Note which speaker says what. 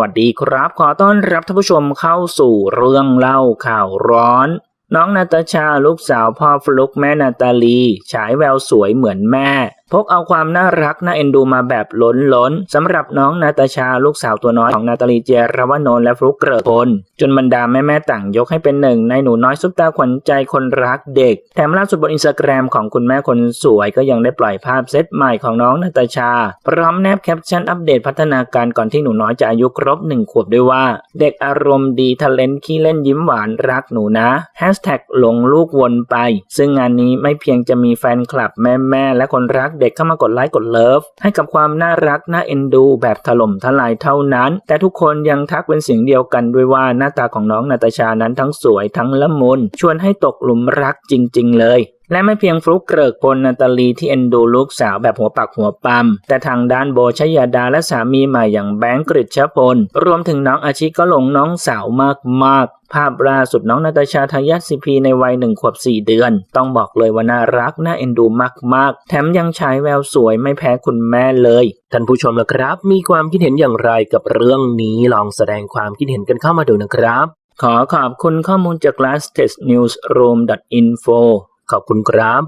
Speaker 1: วัสดีครับ ขอต้อนรับท่านผู้ชมเข้าสู่เรื่องเล่าข่าวร้อน น้องนาตาชาลูกสาวพ่อฟลุกแม่นาตาลี ฉายแววสวยเหมือนแม่พกเอาความน่ารักน่าเอ็นดูมาแบบล้นล้นสำหรับน้องนาตาชาลูกสาวตัวน้อยของนาตาลีเจรวนนท์และฟลุกเกริกพลจนบรรดาแม่ๆต่างยกให้เป็นหนึ่ง ในหนูน้อยซุปตาขวัญใจคนรักเด็ก แถมล่าสุดบนอินสตาแกรมของคุณแม่คนสวยก็ยังได้ปล่อยภาพเซตใหม่ของน้องนาตาชา พร้อมแนบแคปชั่นอัปเดตพัฒนาการก่อนที่หนูน้อยจะอายุครบหนึ่งขวบด้วยว่า เด็กอารมณ์ดีทะเลนขี้เล่นยิ้มหวานรักหนูนะแฮชแท็กหลงลูกวนไป ซึ่งงานนี้ไม่เพียงจะมีแฟนคลับแม่ๆและคนรักเด็กเข้ามากดไลค์กดเลิฟให้กับความน่ารักน่าเอ็นดู แบบถล่มทลายเท่านั้น แต่ทุกคนยังทักเป็นเสียงเดียวกันด้วยว่าหน้าตาของน้องนาตาชานั้นทั้งสวยทั้งละมุนชวนให้ตกหลุมรักจริง ๆ เลย และไม่เพียงฟลุกเกริกพลนาตาลีที่เอ็นดูลูกสาวแบบหัวปักหัวปั๊มแต่ทางด้านโบชยาดาและสามีใหม่อย่างแบงก์กฤษพล รวมถึงน้องอาชิก็หลงน้องสาวมากๆภาพล่าสุดน้องนาตาชาทายาทซีพีในวัยหนึ่งขวบสี่เดือน ต้องบอกเลยว่าน่ารัก น่าเอ็นดูมาก ๆ แถมยังฉายแววสวยไม่แพ้คุณแม่เลย ท่านผู้ชมนะครับ มีความคิดเห็นอย่างไรกับเรื่องนี้ลองแสดงความคิดเห็นกันเข้ามาดูนะครับ ขอขอบคุณข้อมูลจาก l a s Test Newsroom info ขอบคุณครับ